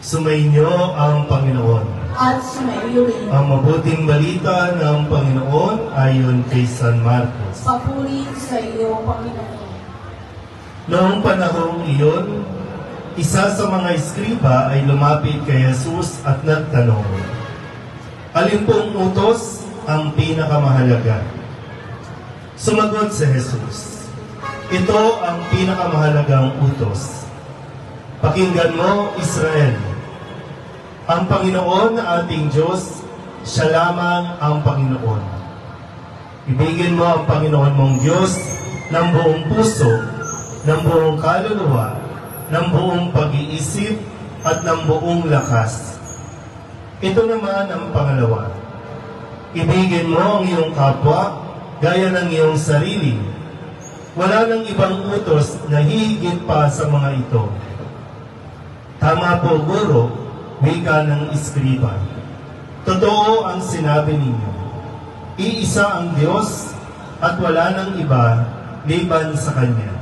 Sumainyo ang Panginoon. at sumaiyo rin. Ang mabuting balita ng Panginoon ayon kay San Marcos. Papuri sa iyo, Panginoon. Noong panahong iyon, isa sa mga eskriba ay lumapit kay Jesus at nagtanong, Alin pong utos ang pinakamahalaga? Sumagot si Jesus, Ito ang pinakamahalagang utos. Pakinggan mo, Israel. Ang Panginoon na ating Diyos, siya lamang ang Panginoon. Ibigin mo ang Panginoon mong Diyos ng buong puso, ng buong kaluluwa, ng buong pag-iisip, at ng buong lakas. Ito naman ang pangalawa. Ibigin mo ang iyong kapwa gaya ng iyong sarili. Wala nang ibang utos na hihigit pa sa mga ito. Tama po, Guro, wika ng iskriba. Totoo ang sinabi ninyo. Iisa ang Diyos at wala nang iba liban sa Kanya.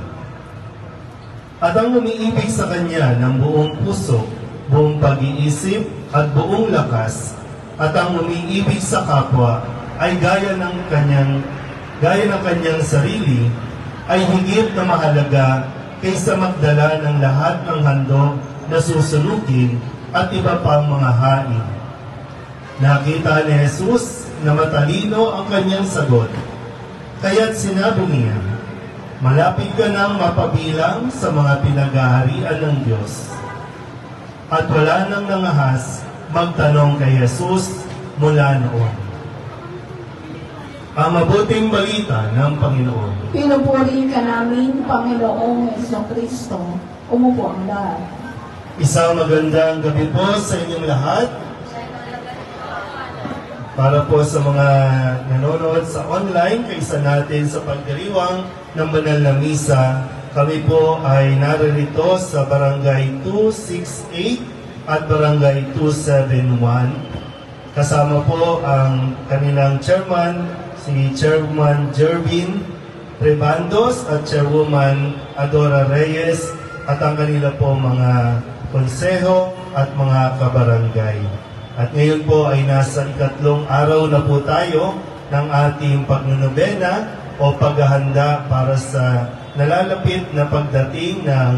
At ang umiibig sa Kanya ng buong puso, buong pag-iisip at buong lakas, at ang umiibig sa kapwa ay gaya ng kanyang gaya ng kanyang sarili ay higit na mahalaga kaysa magdala ng lahat ng handog na susunugin at iba pang mga hain. Nakita ni Jesus na matalino ang kanyang sagot. Kaya't sinabi niya, Malapit ka nang mapabilang sa mga pinagaharian ng Diyos. At wala nang nangahas magtanong kay Jesus mula noon. Ang mabuting balita ng Panginoon. Pinupuri ka namin, Panginoong Kristo. Umupo ang lahat. Isang magandang gabi po sa inyong lahat. Para po sa mga nanonood sa online, kaysa natin sa pagdiriwang ng banal na misa, kami po ay naririto sa Barangay 268 at Barangay 271. Kasama po ang kanilang chairman, si Chairman Jervin Rebandos at Chairwoman Adora Reyes at ang kanila po mga konseho at mga kabarangay. At ngayon po ay nasa ikatlong araw na po tayo ng ating pagnunobena o paghahanda para sa nalalapit na pagdating ng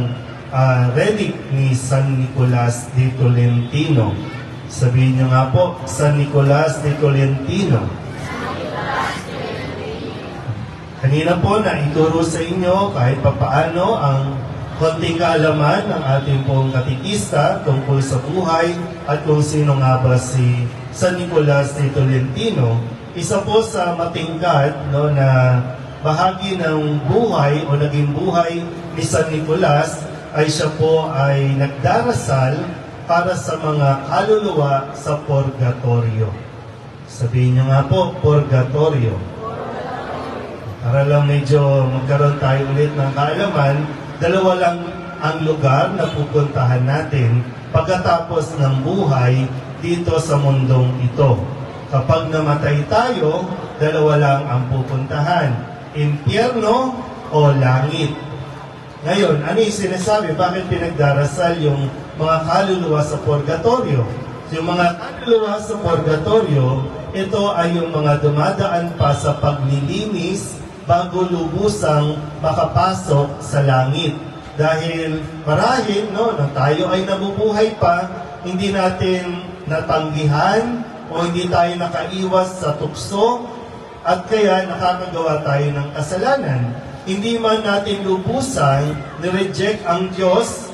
ah, relic ni San Nicolas de Tolentino. Sabihin niyo nga po, San Nicolas de Tolentino. Kanina po na ituro sa inyo kahit papaano ang konting kaalaman ng ating pong katikista tungkol sa buhay at kung sino nga ba si San Nicolas de Tolentino. Isa po sa matingkad no, na bahagi ng buhay o naging buhay ni San Nicolas ay siya po ay nagdarasal para sa mga kaluluwa sa purgatorio. Sabihin niyo nga po, purgatorio. Para lang medyo magkaroon tayo ulit ng kaalaman, dalawa lang ang lugar na pupuntahan natin pagkatapos ng buhay dito sa mundong ito. Kapag namatay tayo, dalawa lang ang pupuntahan, impyerno o langit. Ngayon, ano yung sinasabi? Bakit pinagdarasal yung mga kaluluwa sa purgatorio? Yung mga kaluluwa sa purgatorio, ito ay yung mga dumadaan pa sa paglilinis bago lubusang makapasok sa langit. Dahil marahil, no, nang tayo ay nabubuhay pa, hindi natin natanggihan o hindi tayo nakaiwas sa tukso at kaya nakakagawa tayo ng kasalanan. Hindi man natin lubusan, nireject ang Diyos,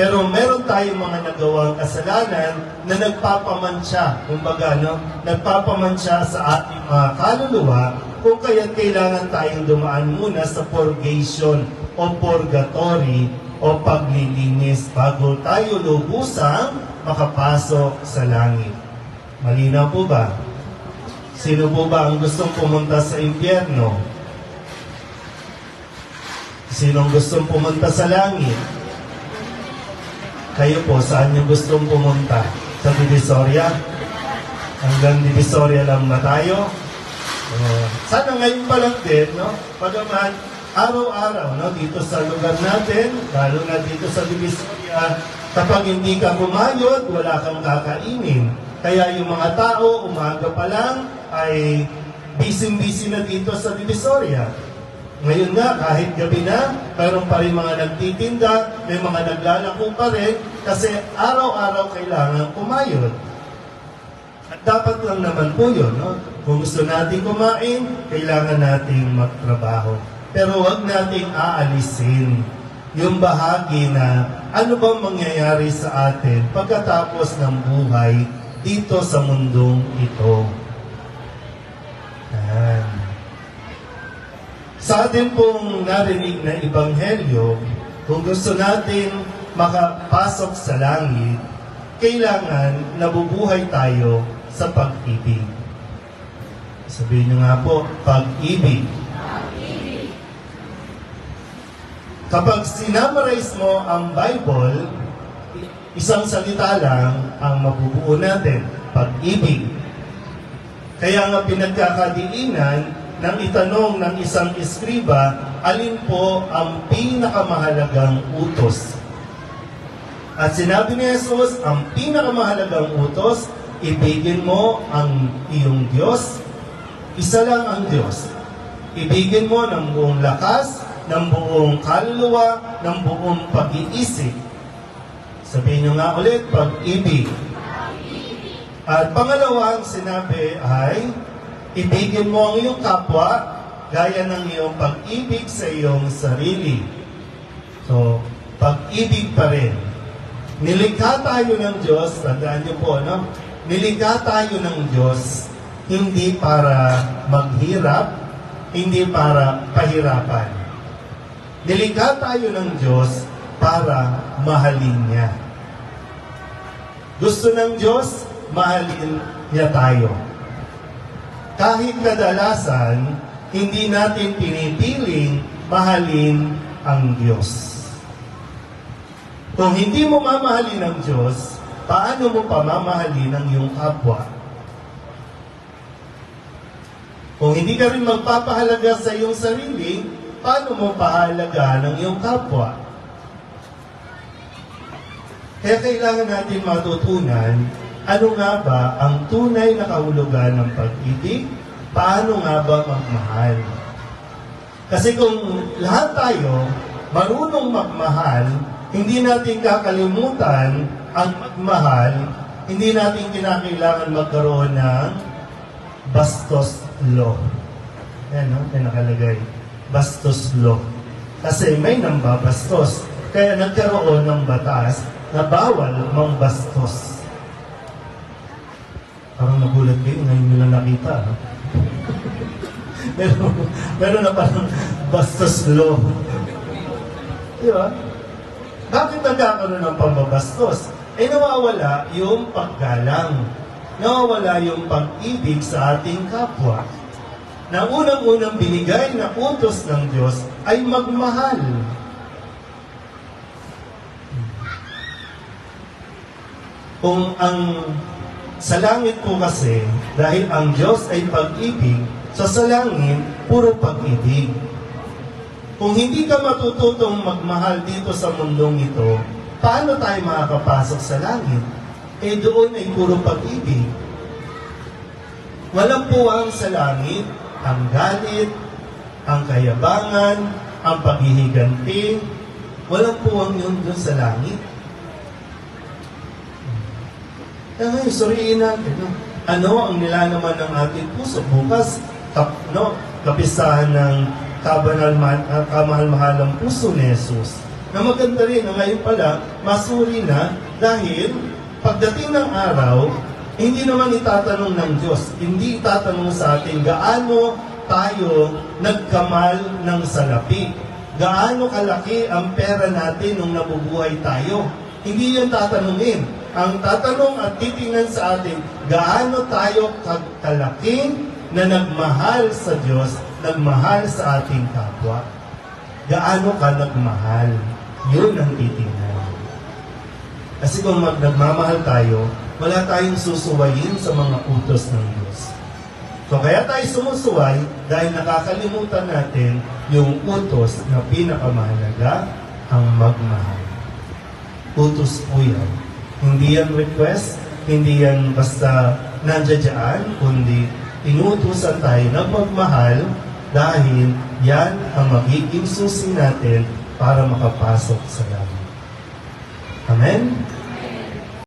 pero meron tayong mga nagawang kasalanan na nagpapamansya, kumbaga, no? nagpapamansya sa ating mga kaluluwa, kung kaya kailangan tayong dumaan muna sa purgation o purgatory o paglilinis bago tayo lubusang makapasok sa langit. Malinaw po ba? Sino po ba ang gustong pumunta sa impyerno? Sinong gustong pumunta sa langit? Kayo po, saan yung gustong pumunta? Sa Divisoria? Hanggang Divisoria lang na tayo? Uh, sana ngayon pa lang din, no? Pagaman, araw-araw, no? Dito sa lugar natin, lalo na dito sa Divisoria, Kapag hindi ka kumayod, wala kang kakainin. Kaya yung mga tao, umaga pa lang, ay busy-busy na dito sa Divisoria. Ngayon nga, kahit gabi na, mayroon pa rin mga nagtitinda, may mga naglalako pa rin, kasi araw-araw kailangan kumayod. At dapat lang naman po yun, no? Kung gusto natin kumain, kailangan nating magtrabaho. Pero wag nating aalisin yung bahagi na ano bang mangyayari sa atin pagkatapos ng buhay dito sa mundong ito. Yan. Sa atin pong narinig na ebanghelyo, kung gusto natin makapasok sa langit, kailangan nabubuhay tayo sa pag-ibig. Sabihin niyo nga po, pag-ibig. Kapag sinamarize mo ang Bible, isang salita lang ang mabubuo natin, pag-ibig. Kaya nga pinagkakadiinan ng itanong ng isang eskriba, alin po ang pinakamahalagang utos? At sinabi ni Jesus, ang pinakamahalagang utos, ibigin mo ang iyong Diyos. Isa lang ang Diyos. Ibigin mo ng buong lakas, ng buong kaluluwa, ng buong pag-iisip. Sabihin nyo nga ulit, pag-ibig. At pangalawang sinabi ay, ibigin mo ang iyong kapwa, gaya ng iyong pag-ibig sa iyong sarili. So, pag-ibig pa rin. Nilikha tayo ng Diyos, tandaan niyo po, no? Nilikha tayo ng Diyos hindi para maghirap, hindi para pahirapan. Nilikha tayo ng Diyos para mahalin niya. Gusto ng Diyos, mahalin niya tayo. Kahit kadalasan, hindi natin pinipiling mahalin ang Diyos. Kung hindi mo mamahalin ang Diyos, paano mo pa mamahalin ang iyong kapwa? Kung hindi ka rin magpapahalaga sa iyong sarili, paano mo pahalaga ng iyong kapwa? Kaya kailangan natin matutunan ano nga ba ang tunay na kahulugan ng pag-ibig? Paano nga ba magmahal? Kasi kung lahat tayo marunong magmahal, hindi natin kakalimutan ang magmahal, hindi natin kinakailangan magkaroon ng bastos law. Yan, no? Yan nakalagay. Bastos law. Kasi may nambabastos. Kaya nagkaroon ng batas na bawal mangbastos. Parang nagulat kayo, ngayon lang nakita. no? pero, pero na parang bastos law. Di ba? Bakit nagkakaroon ng pambabastos? Eh nawawala yung paggalang. Nawawala yung pag-ibig sa ating kapwa. Na unang-unang binigay na utos ng Diyos ay magmahal. Kung ang sa langit po kasi, dahil ang Diyos ay pag-ibig, sa langit, puro pag-ibig. Kung hindi ka matututong magmahal dito sa mundong ito, paano tayo makakapasok sa langit? Eh doon ay puro pag-ibig. Walang puwang sa langit ang galit, ang kayabangan, ang paghihiganti. Walang puwang yun doon sa langit. Kaya ngayon, suriin natin, no? ano ang nilalaman ng ating puso? Bukas, kap, no, kapisahan ng kamahal-mahalang puso ni Jesus. Na maganda rin na ngayon pala, masuri na dahil pagdating ng araw, hindi naman itatanong ng Diyos, hindi itatanong sa atin gaano tayo nagkamal ng salapi. Gaano kalaki ang pera natin nung nabubuhay tayo. Hindi yun tatanungin. Ang tatanong at titingnan sa atin, gaano tayo kalaki na nagmahal sa Diyos, nagmahal sa ating kapwa? Gaano ka nagmahal? Yun ang titingnan. Kasi kung mag nagmamahal tayo, wala tayong susuwayin sa mga utos ng Diyos. So kaya tayo sumusuway dahil nakakalimutan natin yung utos na pinakamahalaga, ang magmahal. utos po yan. Hindi yan request, hindi yan basta nandiyan, kundi inuutosan tayo ng pagmahal dahil yan ang magiging susi natin para makapasok sa langit. Amen?